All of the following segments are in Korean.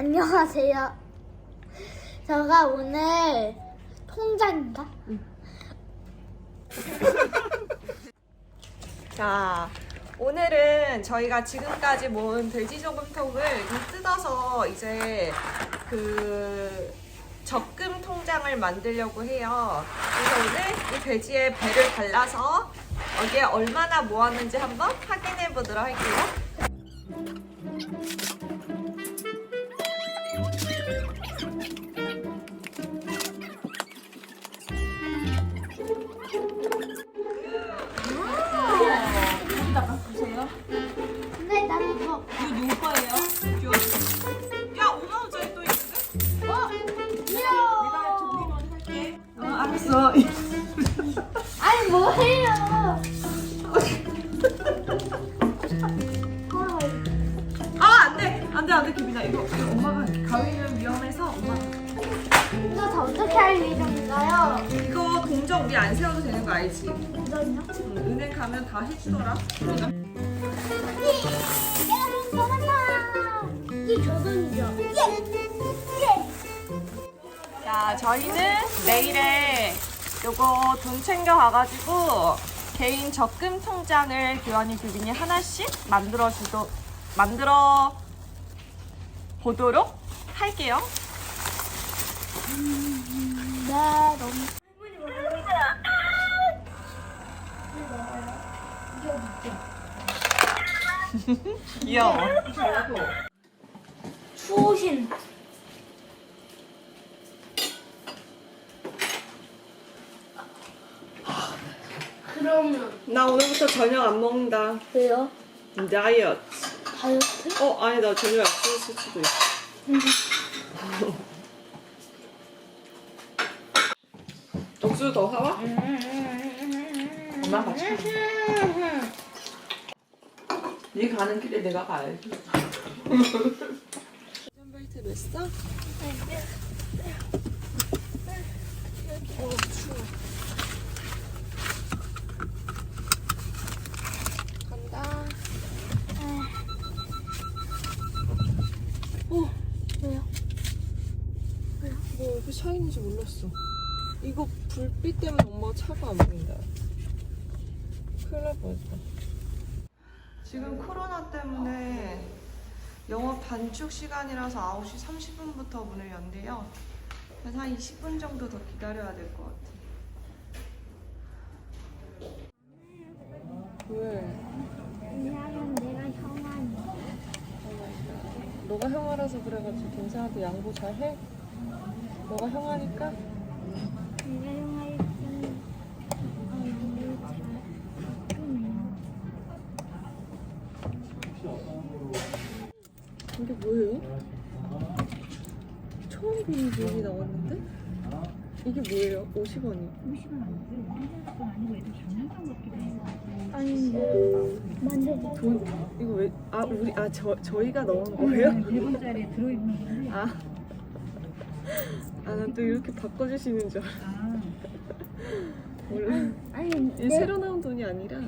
안녕하세요. 제가 오늘 통장인가? 자, 오늘은 저희가 지금까지 모은 돼지 저금통을 좀 뜯어서 이제 그 적금 통장을 만들려고 해요. 그래서 오늘 이 돼지의 배를 발라서 여기에 얼마나 모았는지 한번 확인해 보도록 할게요. 뭐해요? 아, 안 돼. 안 돼, 안 돼, 김이나. 이거, 이거 엄마가 가위면 위험해서 엄마. 이거 다 어떻게 할 예정인가요? 이거 동전 우리 안 세워도 되는 거 알지? 이거요? 응, 은행 가면 다 해주더라. 여러분 고맙다. 이 조선이죠? 예. 자, 저희는 내일에 요거 돈 챙겨가가지고 개인 적금 통장을 교환이 규빈이 하나씩 만들어 주도 만들어 보도록 할게요. 네, 너무. 귀여워. 수호신. 그러면 나 오늘부터 저녁 안 먹는다. 왜요? 다이어트. 다이어트? 어, 아니 나 저녁 약속 있을 수도 있어. 억수 더 사와? 엄마 같이. 네 가는 길에 내가 가야지. 코로나 때문에 영업 단축 시간이라서 9시 30분부터 문을 연대요. 그래서 한 20분 정도 더 기다려야 될 것 같아. 왜? 왜냐면 내가 형아니. 너가 형아라서 그래가지고 김사한테 양보 잘 해? 너가 형아니까? 내가 형아일 뿐. 어, 양보 잘. 하네요. 이게 뭐예요? 처음 보는 얘기 나왔는데? 이게 뭐예요? 50원이요. 아니, 뭐, 만져도. 돈 이거 왜? 아 우리 아 저 저희가 넣은 거예요? 네 번짜리 들어있는 건데 아. 아, 난 또 이렇게 바꿔주시는 줄 알아. 아, 원래 아니, 이 내, 새로 나온 돈이 아니라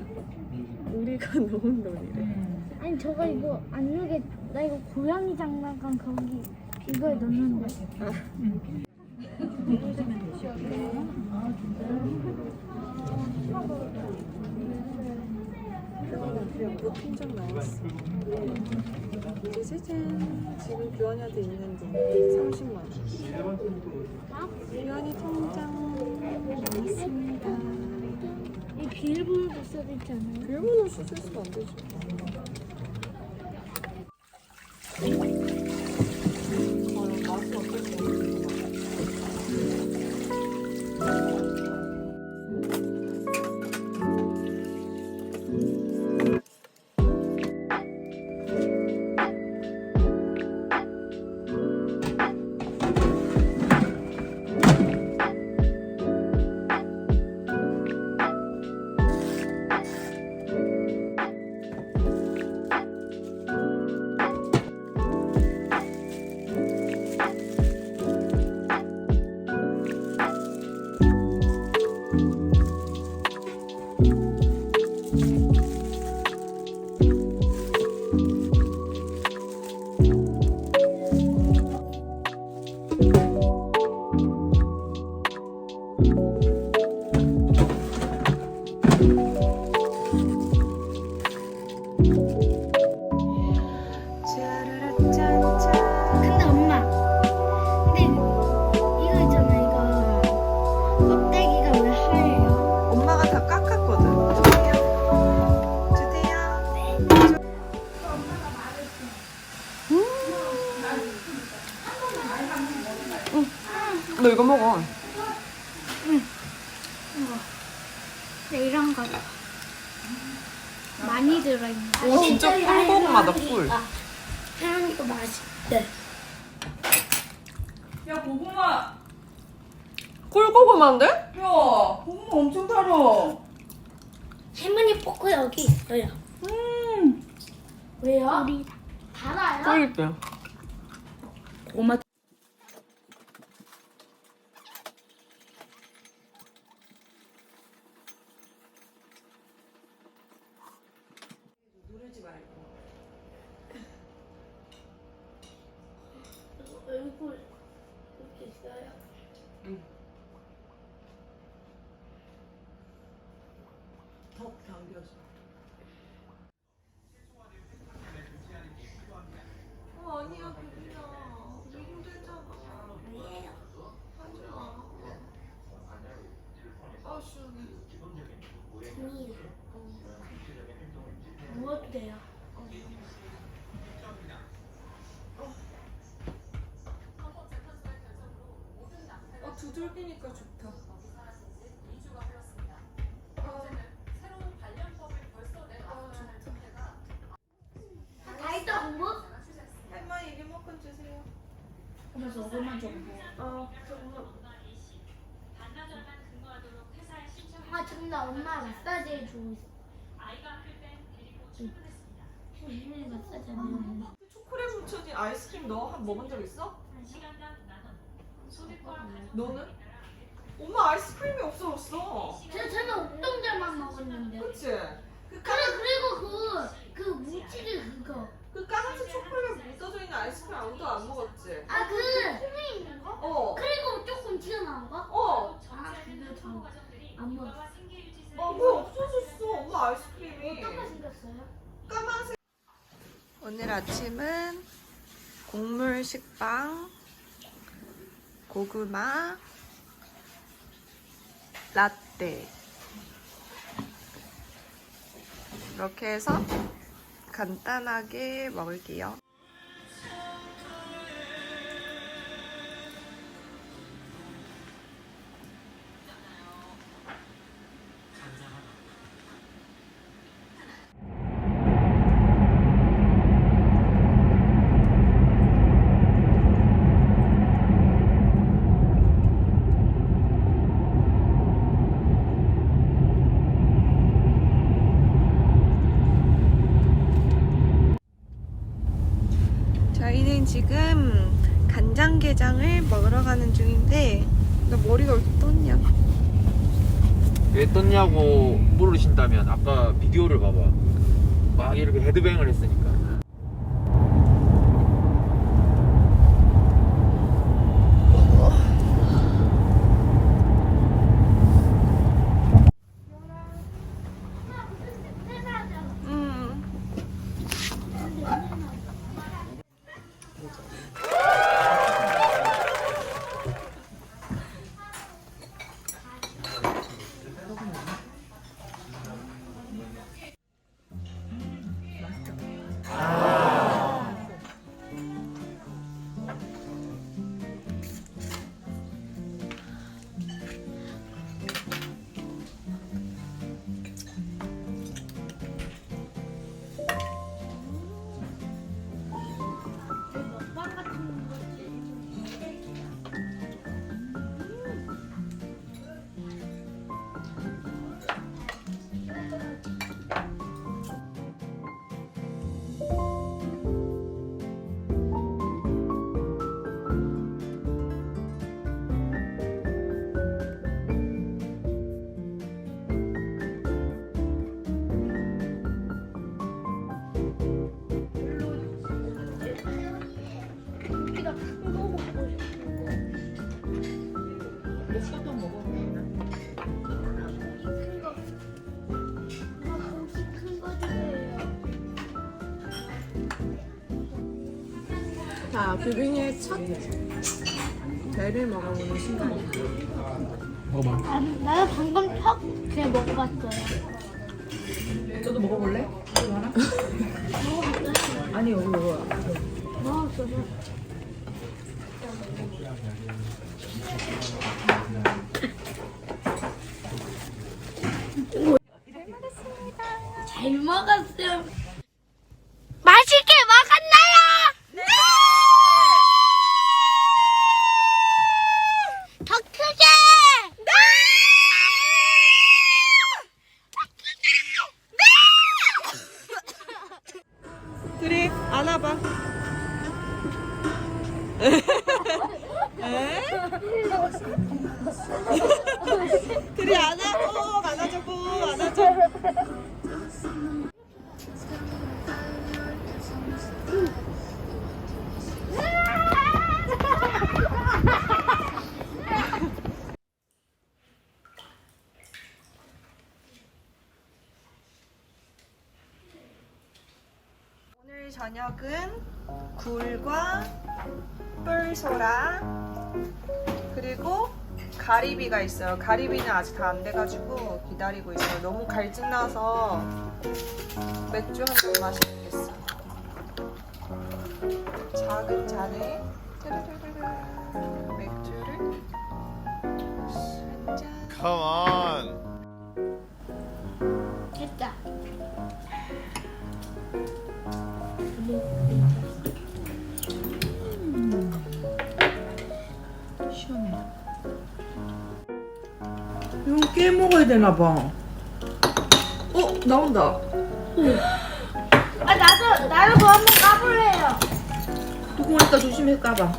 우리가 넣은 돈이래. 음. 아니, 저거 이거 안 넣게. 나 이거 고양이 장난감 거기 이거에 넣는데. 또 통장 나왔어. 짜잔. 지금 규환이한테 있는 돈 30만 원. 규환이 통장 나왔습니다. 이 비밀번호도 써져 있잖아요. 비밀번호 쓰시면 안 되지. 너 이거 먹어. 네, 이런 거 많이 들어있는 거. 오, 진짜 꿀고구마다, 꿀. 하얀이가 맛있대. 야 고구마. 꿀고구마인데? 야 고구마 엄청 달아. 할머니 포크 여기 있어요. 음. 왜요? 우리 달아요? 꿀일게. 고구마. 얼굴 이렇게 있어요. 더 당겨줘. 어, 아니야, 그냥. 우리 힘들잖아. 하지 마. 아, 시원해. 아니에요. 누워도 돼요. 아, 두들기니까 좋다. 다 그래서 좀 뭐. 어, 정말. 아 정말 엄마 마사지 해주고 있어. 할머니 마사지 하는 초콜릿 묻혀진 아이스크림 너 한 먹은 적 있어? 너는? 엄마 아이스크림이 없어졌어. 저 저는 옥동자만 먹었는데요. 그치? 그, 그래 까, 그리고 그그 뭉치기 그거. 그 까만색 초콜릿 묻어져 있는 아이스크림 아무도 안 먹었지? 아그 홈에 있는 거? 어. 그리고 조금 튀어나온 거? 어. 아 그거 저안 먹었어. 아, 왜 없어졌어? 엄마 아이스크림이. 어떻게 생겼어요? 까만색. 오늘 아침은 곡물 식빵, 고구마, 라떼. 이렇게 해서 간단하게 먹을게요. 게장을 먹으러 가는 중인데 나 머리가 왜 이렇게 떴냐? 왜 떴냐고 물으신다면 아까 비디오를 봐봐 막 이렇게 헤드뱅을 했으니까 자, 규빈이의 첫 배를 먹어보는 순간이다. 먹어봐 나, 나도 방금 턱 그냥 먹어봤어요. 너도 먹어볼래? 이거 하나? 먹어봤어요. 아니 이거 이거. 먹었어요. 안아봐. 둘이 안아고 안아주고 안아줘. 저녁은 굴과 뿔소라 그리고 가리비가 있어요. 가리비는 아직 다 안 돼가지고 기다리고 있어요. 너무 갈증 나서 맥주 한 잔 마시겠어. 작은 잔에 맥주를 한 잔. 깨 먹어야 되나 봐. 어 나온다. 아 나도 나도 그거 한번 까볼래요. 두꺼우니까 조심해 까봐.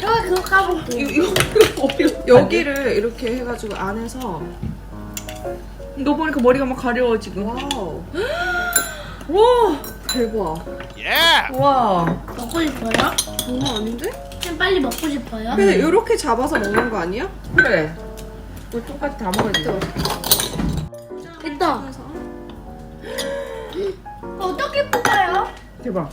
저기 그거 까볼게. 이거 여기를 이렇게 해가지고 안에서 이거 보니까 머리가 막 가려워 지금. 와우 와. 대박 Yeah. 와. 먹고 싶어요? 장난 아닌데? 지금 빨리 먹고 싶어요? 근데 이렇게 잡아서 먹는 거 아니야? 그래. 이거 똑같이 다 먹어야 돼. 됐다. 어떻게 뽑아요? 대박.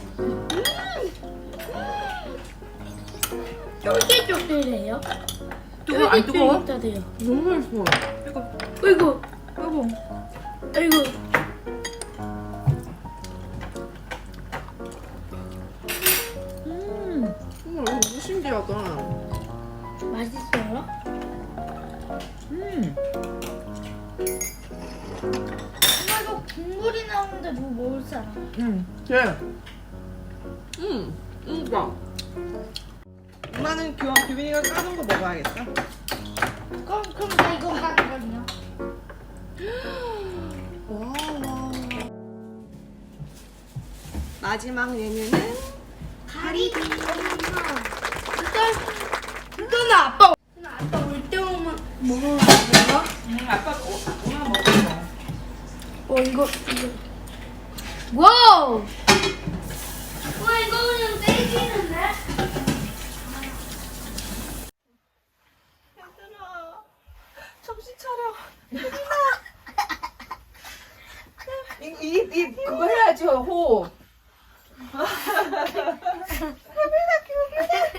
쫄깃쫄깃해요? 뜨거 안 뜨거워? 쫄깃쫄깃하대요. 너무 맛있어 어이구, 여보. 어이구. 음. 정말 너무 신기하다 음. 돼. 응 그니까 엄마는 규, 규빈이가 까는 거 먹어야겠다 그럼 그럼 나 이거 가거든요. 와 와 마지막 메뉴는 가리비. 일단 일단은 아빠. 일단 아빠 올 때만 먹어야 돼요. 음, 아빠 오늘 먹었어. 어 이거 이거. 와우. 와 이거 그냥 떼지는데? 얘들아 정신 차려 이, 이, 이 그거 해야지 호흡. 아,